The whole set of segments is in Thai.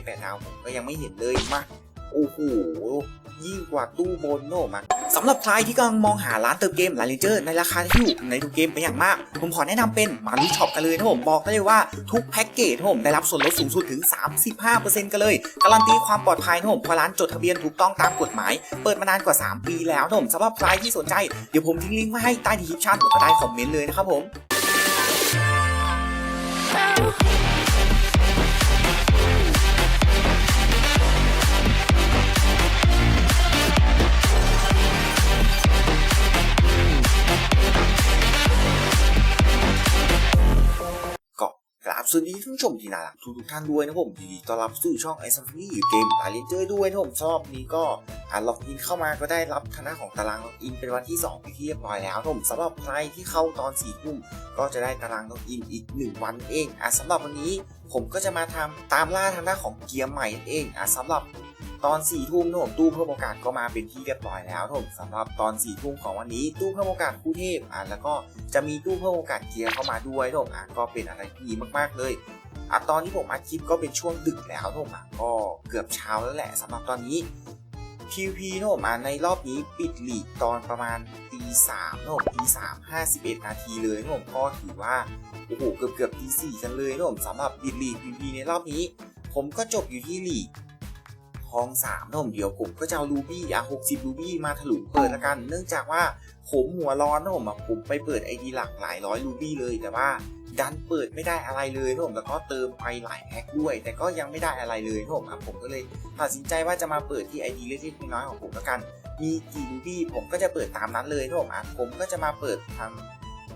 มแปดดาวผมก็ยังไม่เห็นเลยมาโอ้โหยิ่งกว่าตู้โบนโนมาสำหรับใครที่กำลังมองหาร้านเติมเกมลาเลนเจอร์ในราคาที่ถูกในทุกเกมเป็นอย่างมาก ผมขอแนะนำเป็นมารูช็อปกันเลยนะผมบอกได้เลยว่าทุกแพ็กเกจผมได้รับส่วนลดสูงสุดถึง 35%กันเลย การันตีความปลอดภัยนะผมเพราะร้านจดทะเบียนถูกต้องตามกฎหมาย เปิดมานานกว่า 3 ปีแล้วนะผมสำหรับใครที่สนใจเดี๋ยวผมทิ้งลิงก์ไว้ให้ใต้ดีคริปชั่นหรือก็ใต้คอมเมนต์เลยนะครับผม สวัสดีท่านผู้ชมที่น่ารักทุกทุกท่านด้วยนะผมยินดีต้อนรับสู่ช่องไอซัมฟี่เกมลาเลนเจอร์ด้วยนะผมชอบนี้ก็อ่าล็อกอินเข้ามาก็ได้รับคณะของตารางล็อกอินเป็นวันที่2ไปที่เรียบร้อยแล้วผมสำหรับใครที่เข้าตอน4ี่ทุ่มก็จะได้ตารางล็อกอินอีก 1 วันเองอะสำหรับวันนี้ผมก็จะมาทำตามล่าทางด้านของเกียร์ใหม่นั่นเองอะสำหรับ ตอน4ี่ทุ่มนะผมตู้เพิ่มโอกาสก็มาเป็นที่เรียบร้อยแล้วนะผมสำหรับตอน4ี่ทุ่มของวันนี้ตู้เพิ่มโอกาสคู่เทพอะแล้วก็จะมีตู้เพิ่มโอกาสเกียร์เข้ามาด้วยนะผมอะก็เป็นอะไรที่ดีมากๆเลยอะตอนที่ผมอัดคลิปก็เป็นช่วงดึกแล้วนะผมอะก็เกือบเช้าแล้วแหละสำหรับตอนนี้ PVP นะผมอะในรอบนี้ปิดหลีกตอนประมาณตีสามนะผมตีสามห้าสิบเอ็ดนาทีเลยนะผมก็ถือว่าโอ้โหเกือบเกือบตีสี่กันเลยนะผมสำหรับปิดหลีก PVP ในรอบนี้ ผมก็จบอยู่ที่ลีก องสามนผมเดี๋ยวผมก็จะเอารูบี้อะหกสิบรูบี้มาถลุงเปิดละกัน เนื่องจากว่าผมหัวร้อนนะผมอะผมไปเปิดไอดีหลักหลายร้อยรูบี้เลยแต่ว่าดันเปิดไม่ได้อะไรเลยนะผมแล้วก็เติมไปหลายแพ็คด้วย แต่ก็ยังไม่ได้อะไรเลยนะผมอะผมก็เลยตัดสินใจว่าจะมาเปิดที่ไอดีเล็กๆน้อยๆของผมล้วกัน มีกี่รูบี้ผมก็จะเปิดตามนั้นเลยนะผมอะผมก็จะมาเปิดทาง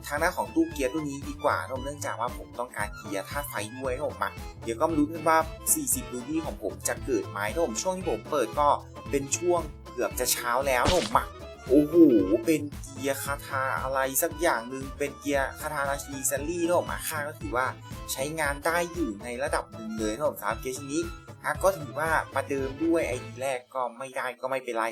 ทางหน้าของตู้เกียร์ตัวนี้ดีกว่าเนื่องจากว่าผมต้องการเกียร์ธาตุไฟด้วยนะผมมาเดี๋ยวก็มาลุ้นกันว่า 40 รูบี้ของผมจะเกิดไหมนะผมช่วงที่ผมเปิดก็เป็นช่วงเกือบจะเช้าแล้วนะผมมาโอ้โห เป็นเกียร์คาถาอะไรสักอย่างหนึ่งเป็นเกียร์คาถาราชินีแซลลี่นะผมอะค่าก็ถือว่าใช้งานได้อยู่ในระดับหนึ่งเลยนะผมสำหรับเกียร์ชนิดก็ถือว่าประเดิมด้วยไอดีแรกก็ไม่ได้ก็ไม่เป็นไร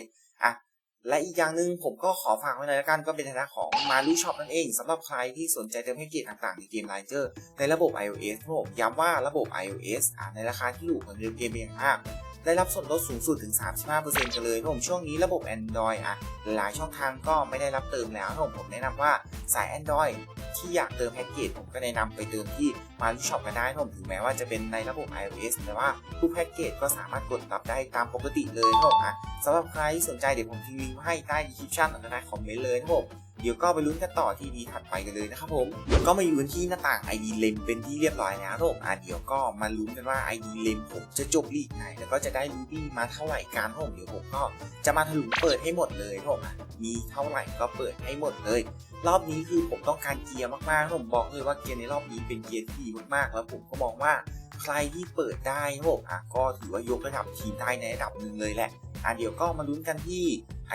และอีกอย่างหนึ่งผมก็ขอฝากไว้เลยละกันก็เป็นทางของมารูช็อปนั่นเองสำหรับใครที่สนใจเติมแพ็กเกจต่างๆในเกมไลเจอร์ในระบบ iOS นะผมย้ำว่าระบบ iOS อในราคาที่ถูกกว่าเดิมเกมเพียงมาก ได้รับส่วนลดสูงสุดถึง 35%กันเลยนะผมช่วงนี้ระบบ Android อะหลายช่องทางก็ไม่ได้รับเติมแล้วนะผมผมแนะนำว่าสาย Android ที่อยากเติมแพ็กเกจผมก็แนะนำไปเติมที่มาริช็อปกันได้นะผมถึงแม้ว่าจะเป็นในระบบ iOS แต่ว่าทุกแพ็กเกจก็สามารถกดรับได้ตามปกติเลยนะผมอะสำหรับใครที่สนใจเดี๋ยวผมทิ้งลิงก์ไว้ให้ใต้ดีคริปชั่นหรือใต้คอมเมนต์เลยนะผม เดี๋ยวก็ไปลุ้นกันต่อที่ดีถัดไปกันเลยนะครับผมก็มาอยู่กันที่หน้าต่าง ID เลมเป็นที่เรียบร้อยแล้วนะผมอะเดี๋ยวก็มาลุ้นกันว่า ID เลมผมจะจบลีกไหน แล้วก็จะได้รูบี้มาเท่าไหร่กันนะผมเดี๋ยวผมก็จะมาถลุงเปิดให้หมดเลยนะผมมีเท่าไหร่ก็เปิดให้หมดเลย รอบนี้คือผมต้องการเกียร์มากๆผมบอกเลยว่าเกียร์ในรอบนี้เป็นเกียร์ที่ดีมากๆ แล้วผมก็มองว่าใครที่เปิดได้นะผมอะก็ถือว่ายกระดับทีมได้ในระดับหนึ่งเลยแหละ อะเดี๋ยวก็มาลุ้นกันที่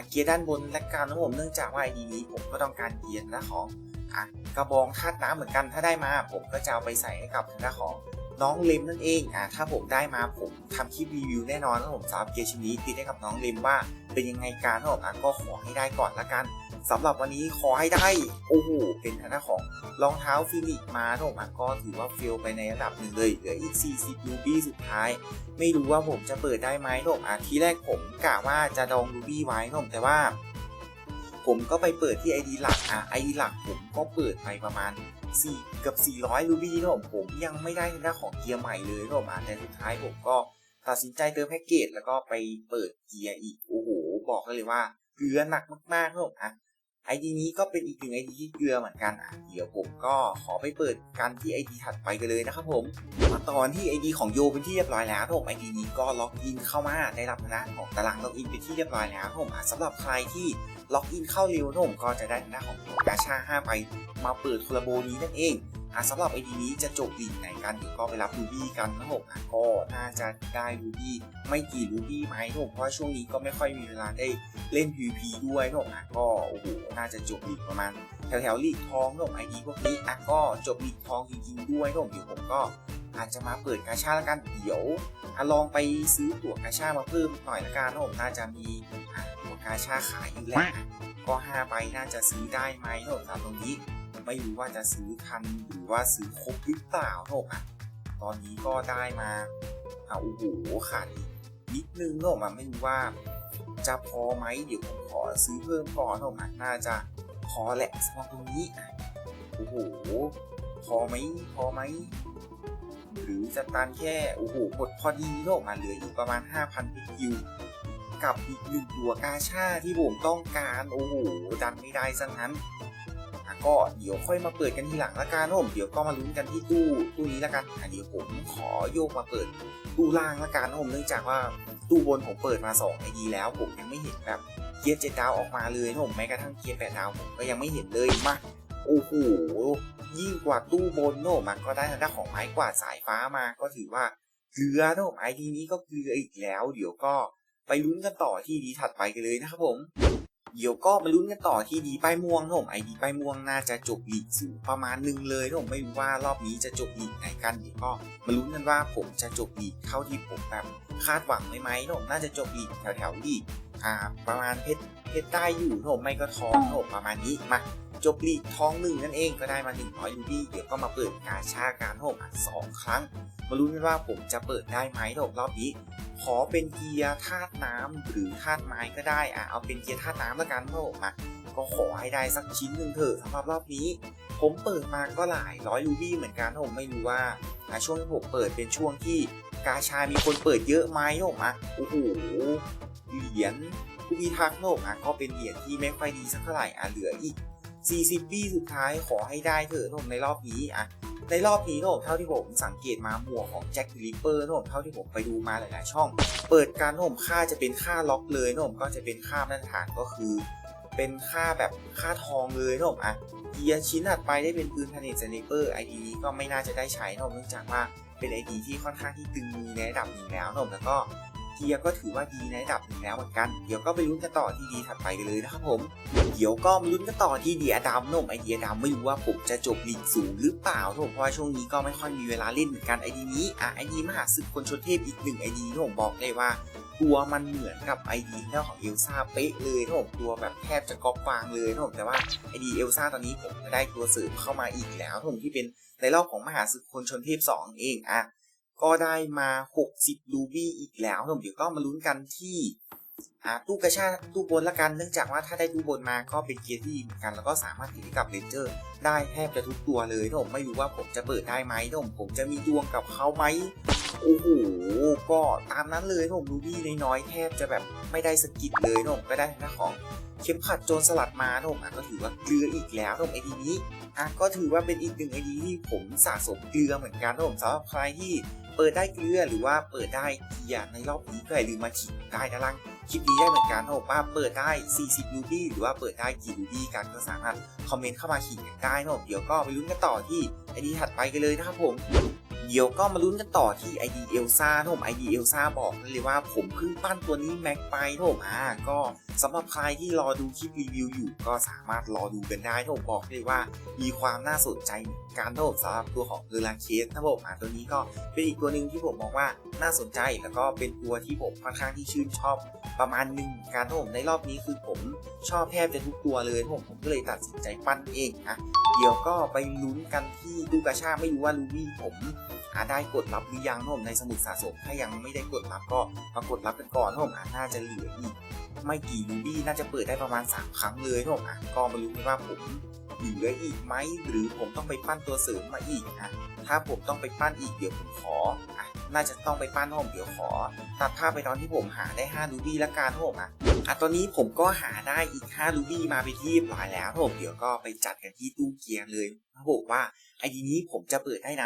เกียร์ด้านบนและกันนะผมเนื่องจากว่าไอดีนี้ผมก็ต้องการเกียร์นะของอะกระบองธาตุน้ำเหมือนกันถ้าได้มาผมก็จะเอาไปใส่ให้กับทางด้านของ น้องเลมนั่นเองอะถ้าผมได้มาผมทำคลิปรีวิวแน่นอนนะผมสำหรับเกียร์ชิ้นนี้ติดให้กับน้องเลมว่า เป็นยังไงการนะผมอะก็ขอให้ได้ก่อนละกันสำหรับวันนี้ขอให้ได้โอ้โหเป็นทางของรองเท้าฟินิกมานะผมอะก็ถือว่าเฟลไปในระดับหนึ่งเลยเหลืออีก 40รูบี้สุดท้าย ไม่รู้ว่าผมจะเปิดได้ไหมผมอะทีแรกผมกะว่าจะดองรูบี้ไว้ผมแต่ว่า ผมก็ไปเปิดที่ ID หลักอะ ID หลักผมก็เปิดไปประมาณ 4เกือบ400 รูบี้นะผมผมยังไม่ได้หน้าของเกียร์ใหม่เลยนะผมอะแต่สุดท้ายผมก็ตัดสินใจเติมแพ็กเกจแล้วก็ไปเปิดเกียร์อีก โอ้โห บอกเลยว่าเกลือหนักมากๆนะผมอะไอดีนี้ก็เป็นอีกหนึ่งไอดีที่เกลือเหมือนกันอะเดี๋ยวผมก็ขอไปเปิดกันที่ไอดีถัดไปกันเลยนะครับผมมาตอนที่ไอดีของโยเป็นที่เรียบร้อยแล้วครับผมไอดีนี้ก็ล็อกอินเข้ามาได้รับน้าของตารางล็อกอินเป็นที่เรียบร้อยแล้วครับผมอะสำหรับใครที่ ล็อกอินเข้าเร็วนะผมก็จะได้หน้าของกาชา5ไปมาเปิดคอลาโบนี้นั่นเองอะสำหรับไอดีนี้จะจบลีกไหนกันเดี๋ยวก็ไปรับรูบี้กันนะผมอะก็น่าจะได้รูบี้ไม่กี่รูบี้ไหมนะผมเพราะช่วงนี้ก็ไม่ค่อยมีเวลาได้เล่น PVP ด้วยนะผมอะก็โอ้โหน่าจะจบลีกประมาณแถวแถวๆลีกทองนะผมไอดีพวกนี้อะก็จบลีกทองจริงๆด้วยนะผมเดี๋ยวผมก็ อาจจะมาเปิดกาชาแล้วกันเดี๋ยวอะลองไปซื้อตั๋วกาชามาเพิ่มหน่อยละกันนะผมน่าจะมีอะตั๋วกาชาขายอยู่แหละก็5ใบน่าจะซื้อได้ไหมนะผมตามตรงนี้ไม่รู้ว่าจะซื้อทันหรือว่าซื้อครบหรือเปล่านะผมอะตอนนี้ก็ได้มาอะโอ้โหขาดอีกนิดนึงนะผมอะไม่รู้ว่าจะพอไหมเดี๋ยวผมขอซื้อเพิ่มก่อนนะผมอะน่าจะพอแหละสำหรับตรงนี้อะโอ้โหพอไหมพอไหม หรือจะตันแค่โอ้โหหมดพอดีโลกมาเหลืออยู่ประมาณ 5,000พิกิวกับอีกหนึ่งตัวกาชาที่ผมต้องการโอ้โหดันไม่ได้ซะงั้นอะก็เดี๋ยวค่อยมาเปิดกันทีหลังละกันผมเดี๋ยวก็มาลุ้นกันที่ตู้ตู้นี้ละกันอะเดี๋ยวผมขอโยกมาเปิดตู้ล่างละกันผมเนื่องจากว่าตู้บนผมเปิดมา2ไอดีแล้ว ผมยังไม่เห็นแบบเกียร์เจ็ดดาวออกมาเลยผมแม้กระทั่งเกียร์แปดดาวผมก็ยังไม่เห็นเลยมาโอ้โห ยิ่งกว่าตู้บนโนมันก็ได้ทางด้านของไม้กวาดสายฟ้ามาก็ถือว่าเกลือโนไอดีนี้ก็เกลืออีกแล้ว เดี๋ยวก็ไปลุ้นกันต่อที่ดีถัดไปกันเลยนะครับผม เดี๋ยวก็มาลุ้นกันต่อที่ดีป้ายม่วงโนมไอดีป้ายม่วงน่าจะจบลีกสูงประมาณหนึ่งเลยโนมไม่รู้ว่ารอบนี้จะจบลีกไหนกันเดี๋ยวก็มาลุ้นกันว่าผมจะจบลีกเท่าที่ผมแบบคาดหวังไหมไหมโนมน่าจะจบลีกแถวๆลีกอ่าประมาณเพชรเพชรใต้อยู่โนมไม่ก็ทองโนมประมาณนี้มา จบลีกทองหนึ่งนั่นเองก็ได้มา100ยูบี้เดี๋ยวก็มาเปิดกาชาการโหมอะสองครั้ง มาลุ้นกันว่าผมจะเปิดได้ไหมโหมรอบนี้ ขอเป็นเกียร์ธาตุน้ำหรือธาตุไม้ก็ได้อะเอาเป็นเกียร์ธาตุน้ำล้วกันโหมอะก็ขอให้ได้สักชิ้นหนึ่งเถอะสำหรับรอบนี้ ผมเปิดมาก็หลายร้อยยูบี้เหมือนกันผมไม่รู้ว่าช่วงที่ผมเปิดเป็นช่วงที่กาชามีคนเปิดเยอะไหมโหมอะโอ้โหเหรียญผู้พิทักษ์โหมอะก็เป็นเหรียญที่ไม่ค่อยดีสักเท่าไหร่อะเหลืออีก 40 ปีสุดท้ายขอให้ได้เถอะผมในรอบนี้อะในรอบนี้ผมเท่าที่ผมสังเกตมาหมวกของแจ็คลิปเปอร์ผมเท่าที่ผมไปดูมาหลาย ๆ ช่อง เปิดการผมค่าจะเป็นค่าล็อกเลยผมก็จะเป็นค่ามาตรฐานก็คือ เป็นค่าแบบค่าทองเลยผมอะเกียร์ชิ้นถัดไปได้เป็นปืนพานิชสไนเปอร์ไอดีนี้ก็ไม่น่าจะได้ใช้ผมเนื่องจากว่าเป็นไอดีที่ค่อนข้างที่ตึงมือในระดับหนึ่งแล้วผมแล้วก็ เกียร์ก็ถือว่าดีในระดับหนึ่งแล้วเหมือนกัน เดี๋ยวก็ไปลุ้นกันต่อที่ดีถัดไปกันเลยนะครับผม เดี๋ยวก็มาลุ้นกันต่อที่เดียดำนมไอเดียดำไม่รู้ว่าผมจะจบลีกสูงหรือเปล่าผมเพราะว่าช่วงนี้ก็ไม่ค่อยมีเวลาเล่นเหมือนกันไอดีนี้อะไอดีมหาศึกคนชนเทพอีกหนึ่งไอดีที่ผมบอกเลยว่าตัวมันเหมือนกับไอดีเท่าของเอลซ่าเป๊ะเลยนะผมตัวแบบแทบจะก๊อปฟางเลยนะผมแต่ว่าไอดีเอลซ่าตอนนี้ผมได้ตัวเสริมเข้ามาอีกแล้วนะผมที่เป็นในรอบของมหาศึกคนชนเทพ2เองอะ ก็ได้มา 60ลูบี้อีกแล้วนะผมเดี๋ยวก็มาลุ้นกันที่อ่าตู้กระชาตู้บนละกันเนื่องจากว่าถ้าได้ตู้บนมาก็เป็นเกียร์ที่ดีเหมือนกันแล้วก็สามารถติดกับเลนเจอร์ได้แทบจะทุกตัวเลยนะผมไม่รู้ว่าผมจะเปิดได้ไหมนะผมผมจะมีดวงกับเขาไหมโอ้โหก็ตามนั้นเลยนะผมรูบี้น้อยๆแทบจะแบบไม่ได้สกิดเลยนะผมก็ได้หน้าของเข็มขัดโจรสลัดมานะผมอะก็ถือว่าเกลืออีกแล้วนะผมไอดีนี้อะก็ถือว่าเป็นอีกหนึ่งไอดีที่ผมสะสมเกลือเหมือนกันนะผมสำหรับใครที่ เปิดได้เกลือหรือว่าเปิดได้เกียร์ในรอบนี้ก็อย่าลืมมาขีดได้ด้านล่างคลิปนี้ได้เหมือนกันถ้าบอกว่าเปิดได้ 40 รูบี้หรือว่าเปิดได้กี่รูบี้กันก็สามารถคอมเมนต์เข้ามาขีดกันได้นะผมเดี๋ยวก็ไปลุ้นกันต่อที่ไอดีถัดไปกันเลยนะครับผมเดี๋ยวก็มาลุ้นกันต่อที่ ID เอลซ่านะผม ID เอลซ่าบอกเลยว่าผมเพิ่งปั้นตัวนี้แม็กไปผมอ่าก็ สำหรับใครที่รอดูคลิปรีวิวอยู่ก็สามารถรอดูกันได้นะผมบอกเลยว่า มีความน่าสนใจการนะผมสำหรับตัวของเออร์ลาเคสนะผมอ่าตัวนี้ก็เป็นอีกตัวหนึ่งที่ผมมองว่าน่าสนใจ แล้วก็เป็นตัวที่ผมค่อนข้างที่ชื่นชอบประมาณหนึ่งการที่ผมในรอบนี้คือผมชอบแทบจะทุกตัวเลยผมผมก็เลยตัดสินใจปั้นเองนะเดี๋ยวก็ไปลุ้นกันที่ดูกาชาไม่รู้ว่าลูบี้ผม ได้กดรับหรือยังผมในสมุดสะสม ถ้ายังไม่ได้กดรับก็มากดรับกันก่อนผมอะน่าจะเหลืออีกไม่กี่ลูบี้น่าจะเปิดได้ประมาณ 3 ครั้งเลยผมอะก็ไมาลุ้ว่าผมเหลืออีกไหมหรือผมต้องไปปั้นตัวเสริมมาอีกอะถ้าผมต้องไปปั้นอีกเดี๋ยวผมขออะน่าจะต้องไปปั้นผมเดี๋ยวขอ ตัดภาพไปตอนที่ผมหาได้5รูบี้ละกันผมอะอะตอนนี้ผมก็หาได้อีก5รูบี้มาไปที่เรียบร้อยแล้วครับผมเดี๋ยวก็ไปจัดกันที่ตู้เกียร์เลยเขาบอกว่าไอดีนี้ผมจะเปิดได้ไหน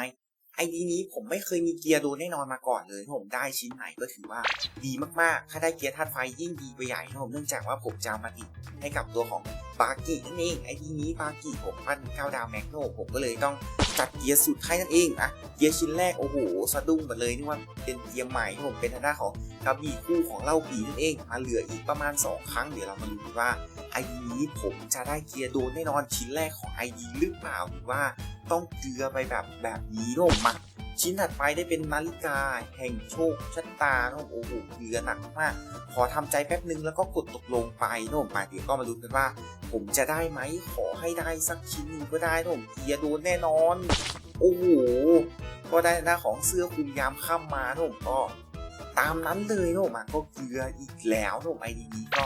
ไอดีนี้ผมไม่เคยมีเกียร์โดนแน่นอนมาก่อนเลยผมได้ชิ้นไหนก็ถือว่าดีมากๆ ถ้าได้เกียร์ธาตุไฟยิ่งดีไปใหญ่ผมเนื่องจากว่าผมจะเอามาติดให้กับตัวของบากินั่นเองไอดีนี้บากิผมปั้น9ดาวแม็กโนผมก็เลยต้องจัดเกียร์สุดให้นั่นเองอะเกียร์ชิ้นแรกโอ้โหสะดุ้งหมดเลยนึกว่าเป็นเกียร์ใหม่ผมเป็นทางด้านของกระบี่คู่ของเล่าปีนั่นเองมาเหลืออีกประมาณ 2 ครั้งเดี๋ยวเรามาดูว่าไอดีนี้ผมจะได้เกียร์โดนแน่นอนชิ้นแรกของไอดีหรือเปล่าหรือว่าต้องเกลือไปแบบแบบนี้โนม ชิ้นถัดไปได้เป็นนาฬิกาแห่งโชคชะตาโนมโอ้โหเกือหนักมาก ขอทำใจแป๊บนึงแล้วก็กดตกลงไปโนมมาเดี๋ยวก็มาลุ้นกันว่า ผมจะได้ไหมขอให้ได้สักชิ้นหนึ่งก็ได้โนมเกียร์โดนแน่นอน โอ้โหก็ได้หน้าของเสื้อคลุมยามค่ำมานะผมก็ ตามนั้นเลยนะผมก็เกลืออีกแล้วนะผมไอดีนี้ก็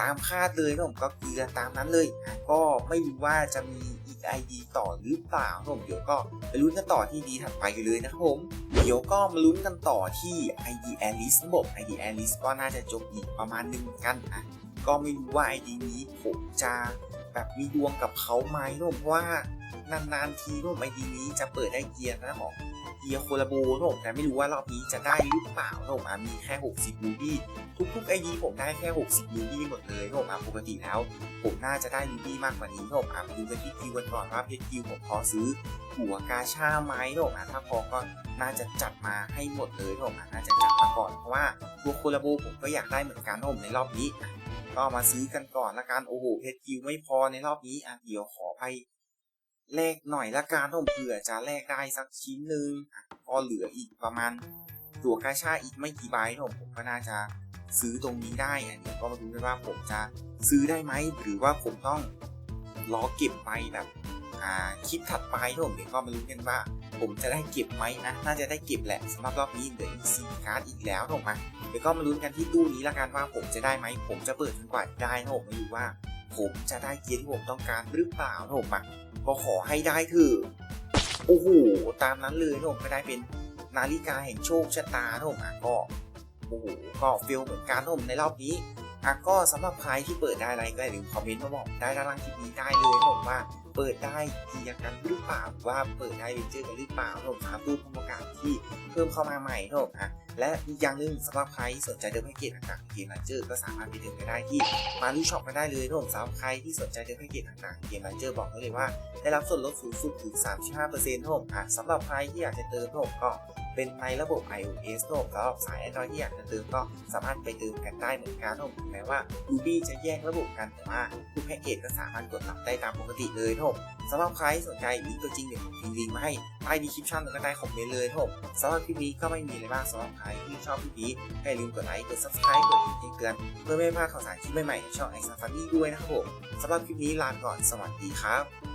ตามคาดเลยนะผมก็เกลือตามนั้นเลย ก็ไม่รู้ว่าจะมี ไอดีต่อหรือเปล่าผมเดี๋ยวก็ไปลุ้นกันต่อที่ดีถัดไปกันเลยนะครับผมเดี๋ยวก็มาลุ้นกันต่อที่ ID Alice ระบบ ID Alice ก็น่าจะจบอีกประมาณหนึ่งกันอะก็ไม่รู้ว่า ID นี้ผมจะแบบมีดวงกับเขาไหมนะผมว่านานๆทีนะผมไอดีนี้จะเปิดได้เกียร์นะผม เกียโคลาโบนะผมแต่ไม่รู้ว่ารอบนี้จะได้หรือเปล่านะผมอะมีแค่ 60รูบี้ทุกๆไอดีผมได้แค่ 60รูบี้หมดเลยนะผมอะปกติแล้ว ผมน่าจะได้รูบี้มากกว่านี้นะผมอะมาดูกันที่คิวกันก่อนว่าเพชรคิวผมพอซื้อหัวกาชาไหมนะผมอะถ้าพอก็น่าจะจัดมาให้หมดเลยนะผมอะน่าจะจัดมาก่อนเพราะว่าตัวโคลาโบผมก็อยากได้เหมือนกันนะผมในรอบนี้ก็มาซื้อกันก่อนละกันโอ้โหเพชรคิวไม่พอในรอบนี้อะเดี๋ยวขอไป แลกหน่อยละกันผมเผื่อจะแลกได้สักชิ้นหนึ่งก็เหลืออีกประมาณตัวกาชาอีกไม่กี่ใบนะผมผมก็น่าจะซื้อตรงนี้ได้อะเดี๋ยวก็มาดูกันว่าผมจะซื้อได้ไหมหรือว่าผมต้องรอเก็บไปแบบอ่าคลิปถัดไปนะผมเดี๋ยวก็มาลุ้นกันว่า ผมจะได้เก็บไหมนะน่าจะได้เก็บแหละสำหรับรอบนี้เหลืออีกสี่การ์ดอีกแล้วถูกไหมเดี๋ยวก็มาลุ้นกันที่ตู้นี้ละกันว่าผมจะได้ไหมผมจะเปิดจนกว่าได้นะผมไม่รู้ว่า ผมจะได้เกียร์ที่ผมต้องการหรือเปล่านะผมอะ ก็ขอให้ได้เถอะโอ้โหตามนั้นเลยนะผมก็ได้เป็นนาฬิกาแห่งโชคชะตานะผมอะก็โอ้โหก็เฟลเหมือนกันนะผมในรอบนี้อะก็สำหรับใครที่เปิดได้อะไรก็อย่าลืมคอมเมนต์มาบอกได้ด้านล่างคลิปนี้ได้เลยนะผมว่าเปิดได้เกียกันหรือเปล่าว่าเปิดได้เลนเจอร์กันหรือเปล่านะผมครับตู้ผู้ประกาศที่เพิ่มเข้ามาใหม่นะผมอะ และอีกอย่างหนึ่งสำหรับใครที่สนใจเดิมแพ็กเกจต่างๆเกมเลนเจอร์ก็สามารถไปเดิมไปได้ที่มาดูช็อปมาได้เลยนะผมสำหรับใครที่สนใจเดิมแพ็กเกจต่างๆเกมเลนเจอร์บอกได้เลยว่า ได้รับส่วนลดสูงสุดถึง 35%นะผมสำหรับใครที่อยากจะเติมนะผมก็เป็นในระบบ iOS นะผมสำหรับสาย Android ที่อยากจะเติมก็สามารถไปเติมกันได้เหมือนกันนะผมถึงแม้ว่า Ruby จะแยกระบบกันแต่ว่าทุกแพ็กเกจก็สามารถกดรับได้ตามปกติเลยนะผมสำหรับใครสนใจลิงก์ตัวจริงเดี๋ยวผมทิ้งลิงก์มาให้ใต้ดีคริปชั่นแล้วก็ใต้คอมเมนต์เลยนะผมสำหรับคลิปนี้ก็ไม่มีอะไรมากสำหรับใครที่ชอบคลิปนี้อย่าลืมกดไลค์กด subscribe กดกระดิ่งแจ้งเตือนเพื่อไม่พลาดข่าวสารคลิปใหม่ๆในช่องไอซันฟันนี่ด้วยนะครับผมสำหรับคลิปนี้ลาก่อนสวัสดีครับ